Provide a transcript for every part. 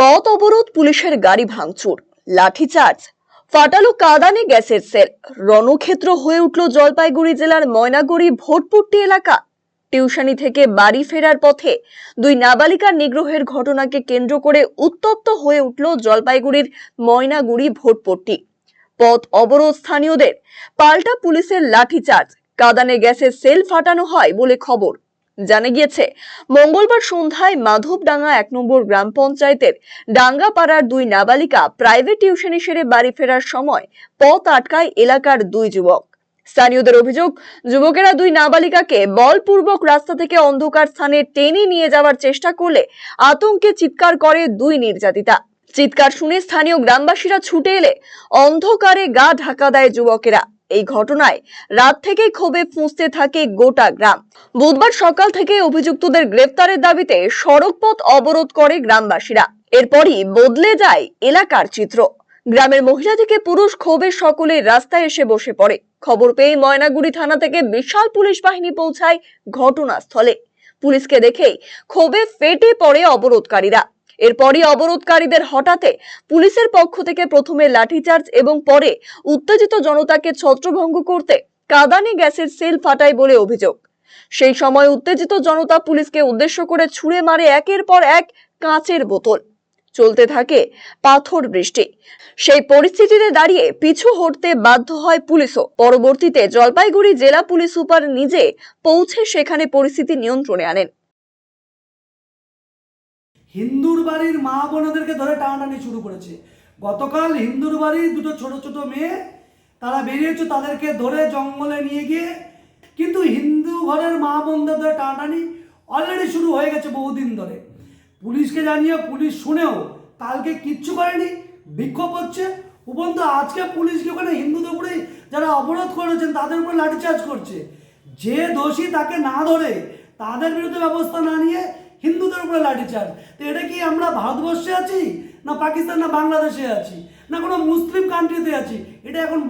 পথ অবরোধ, পুলিশের গাড়ি ভাঙচুর, লাঠিচার্জ, ফাটালো কাদানে গ্যাসের সেল। রণক্ষেত্র হয়ে উঠল জলপাইগুড়ি জেলার ময়নাগুড়ি ভোটপুট্টি এলাকা। টিউশনি থেকে বাড়ি ফেরার পথে দুই নাবালিকার নিগ্রহের ঘটনাকে কেন্দ্র করে উত্তপ্ত হয়ে উঠল জলপাইগুড়ির ময়নাগুড়ি ভোটপট্টি। পথ অবরোধ স্থানীয়দের পাল্টা পুলিশের লাঠিচার্জ, কাদানে গ্যাসের সেল ফাটানো হয় বলে খবর। জানা গিয়েছে, মঙ্গলবার সন্ধ্যায় মাধবডাঙ্গা এক নম্বর গ্রাম পঞ্চায়েতের ডাঙ্গাপাড়ার দুই নাবালিকা প্রাইভেট টিউশনি সেরে বাড়ি ফেরার সময় পথ আটকায় এলাকার দুই যুবক। স্থানীয়দের অভিযোগ, যুবকেরা দুই নাবালিকাকে বলপূর্বক রাস্তা থেকে অন্ধকার স্থানে টেনে নিয়ে যাওয়ার চেষ্টা করলে আতঙ্কে চিৎকার করে দুই নির্যাতিতা। চিৎকার শুনে স্থানীয় গ্রামবাসীরা ছুটে এলে অন্ধকারে গা ঢাকা দেয় যুবকেরা। এই ঘটনায় রাত থেকেই ক্ষোভে ফুঁসতে থাকে গোটা গ্রাম। বুধবার সকাল থেকে অভিযুক্তদের গ্রেফতারের দাবিতে সড়কপথ অবরোধ করে গ্রামবাসীরা। এরপরই বদলে যায় এলাকার চিত্র। গ্রামের মহিলা থেকে পুরুষ ক্ষোভে সকলে রাস্তায় এসে বসে পড়ে। খবর পেয়ে ময়নাগুড়ি থানা থেকে বিশাল পুলিশ বাহিনী পৌঁছায় ঘটনাস্থলে। পুলিশকে দেখেই ক্ষোভে ফেটে পড়ে অবরোধকারীরা। এরপরই অবরোধকারীদের হঠাতে পুলিশের পক্ষ থেকে প্রথমে লাঠিচার্জ এবং পরে উত্তেজিত জনতাকে ছত্রভঙ্গ করতে কাদানে গ্যাসের সেল ফাটায় বলে অভিযোগ। সেই সময় উত্তেজিত জনতা পুলিশকে উদ্দেশ্য করে ছুড়ে মারে একের পর এক কাঁচের বোতল। চলতে থাকে পাথর বৃষ্টি। সেই পরিস্থিতিতে দাঁড়িয়ে পিছু হটতে বাধ্য হয় পুলিশও। পরবর্তীতে জলপাইগুড়ি জেলা পুলিশ সুপার নিজে পৌঁছে সেখানে পরিস্থিতি নিয়ন্ত্রণে আনেন। হিন্দুর বাড়ির মা বোনদেরকে ধরে টানাটানি শুরু করেছে। গতকাল হিন্দুর বাড়ির দুটো ছোট ছোট মেয়ে, তারা বেরিয়েছে তাদেরকে ধরে জঙ্গলে নিয়ে গিয়ে, কিন্তু হিন্দু ঘরের মা বোনদের ধরে টানাটানি অলরেডি শুরু হয়ে গেছে বহুদিন ধরে। পুলিশকে জানিয়ে পুলিশ শুনেও কালকে কিচ্ছু করেনি, বিক্ষোভ হচ্ছে। উপরন্তু আজকে পুলিশকে ওখানে হিন্দুদের উপরে যারা অবরোধ করেছেন, তাদের উপরে লাঠিচার্জ করছে। যে দোষী তাকে না ধরে তাদের বিরুদ্ধে ব্যবস্থা না নিয়ে হিন্দুদের উপরে লাঠিচার্জ। তো এটা কি আমরা ভারতবর্ষে আছি? না পাকিস্তান না বাংলাদেশে আছি? না কোনো মুসলিম কান্ট্রিতে আছি? এটা এখন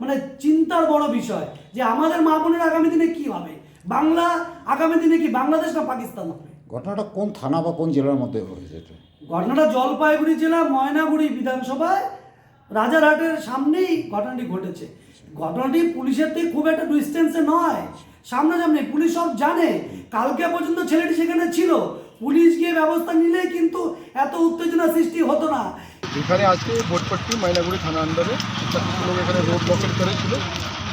মানে চিন্তার বড় বিষয় যে আমাদের মা বোনের আগামী দিনে কি হবে? বাংলা আগামী দিনে কি বাংলাদেশ না পাকিস্তান হবে? ঘটনাটা কোন থানা বা কোন জেলার মধ্যে হয়েছে এটা? ঘটনাটা জলপাইগুড়ি জেলা ময়নাগুড়ি বিধানসভায় রাজারহাটের সামনেই ঘটনাটি ঘটেছে। ঘটনাটি পুলিশের থেকে খুব একটা ডিস্টেন্সে নয়। সামনাসামনি পুলিশ সব জানে। কালকে পর্যন্ত ছেলেটি সেখানে ছিল। পুলিশ গিয়ে ব্যবস্থা নিলে কিন্তু এত উত্তেজনা সৃষ্টি হতো না। এখানে আজকে ভোটপট্টি মাইনাগুড়ি থানা আন্ডারে লোক এখানে রোড ব্লকেট করেছিল।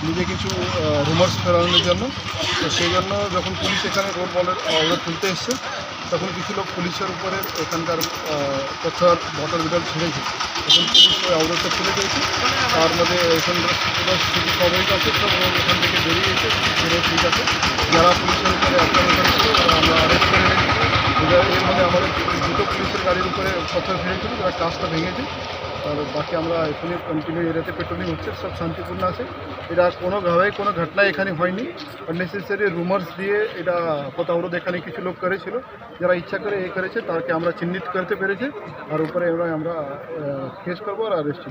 নিজে কিছু রুমার্স ফেরানোর জন্য। তো সেই জন্য যখন পুলিশ এখানে রোড বলের অবরোধ খুলতে এসছে তখন কিছু লোক পুলিশের উপরে এখানকার পথর ভোটার বিটল ছেড়েছে তখন পুলিশ ওই অবরোধটা তুলে দিয়েছে। তার মধ্যে এখানকার সবাই আছে সব এখান থেকে বেরিয়েছে। বেরিয়ে ঠিক আছে। যারা পুলিশের উপরে আক্রমণ আমরা অ্যারেস্ট করে এর মধ্যে আমাদের দুটো পুলিশের গাড়ির উপরে পথর ফেলেছিল তারা কাজটা ভেঙেছে। আর বাকি আমরা এখানে কন্টিনিউ এরিয়াতে পেট্রোলিং হচ্ছে, সব শান্তিপূর্ণ আছে। এটা কোনোভাবেই কোনো ঘটনা এখানে হয়নি। আননেসেসারি রুমার্স দিয়ে এটা প্রতাবরোধ এখানে কিছু লোক করেছিল। যারা ইচ্ছা করে এ করেছে, তাকে আমরা চিহ্নিত করতে পেরেছি। আর উপরে আমরা ফেস করব আর অ্যারেস্ট